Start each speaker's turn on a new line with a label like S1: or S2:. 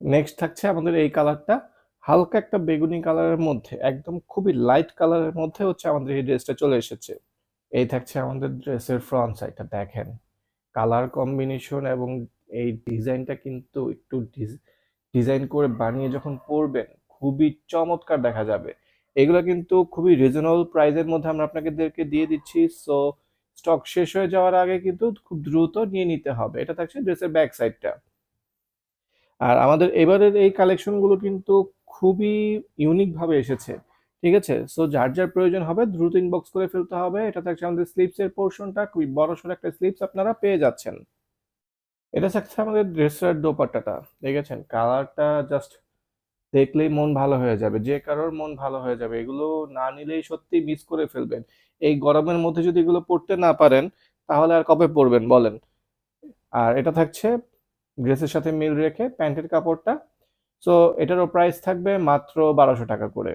S1: Next থাকছে আমাদের এই কালারটা হালকা একটা বেগুনি কালারের মধ্যে, একদম খুবই লাইট কালারের মধ্যে হচ্ছে আমাদের এই ড্রেসটা চলে এসেছে। এই থাকছে আমাদের ড্রেসের ফ্রন্ট সাইডটা দেখেন। কালার কম্বিনেশন এবং এই ডিজাইনটা কিন্তু একটু ডিজাইন করে বানিয়ে যখন পরবেন, খুবই চমৎকার দেখা যাবে। এগুলো কিন্তু খুবই রিজনেবল প্রাইজের মধ্যে আমরা আপনাদেরকে দিয়ে দিচ্ছি। সো স্টক শেষ হয়ে যাওয়ার আগে কিন্তু খুব দ্রুত নিয়ে নিতে হবে। এটা থাকছে ড্রেসের ব্যাক সাইডটা আর আমাদের এবারের এই কালেকশনগুলো কিন্তু খুবই ইউনিক ভাবে এসেছে, ঠিক আছে? সো যার যার প্রয়োজন হবে দ্রুত ইনবক্স করে ফেলতে হবে। এটা থাকছে আমাদের স্লিপস এর পোর্শনটা খুবই বড় সড়ো একটা স্লিপস আপনারা পেয়ে যাচ্ছেন। এটা থাকছে আমাদের ড্রেসের দোপাট্টাটা, দেখেছেন? কালারটা জাস্ট দেখলেই মন ভালো হয়ে যাবে, যে কারোর মন ভালো হয়ে যাবে। এগুলো না নিলেই সত্যি মিস করে ফেলবেন। এই গরমের মধ্যে যদি এগুলো পড়তে না পারেন, তাহলে আর কবে পরবেন বলেন? আর এটা থাকছে ড্রেসের সাথে মিল রেখে প্যান্টের কাপড়টা। সো এটারও প্রাইস থাকবে মাত্র বারোশো টাকা করে।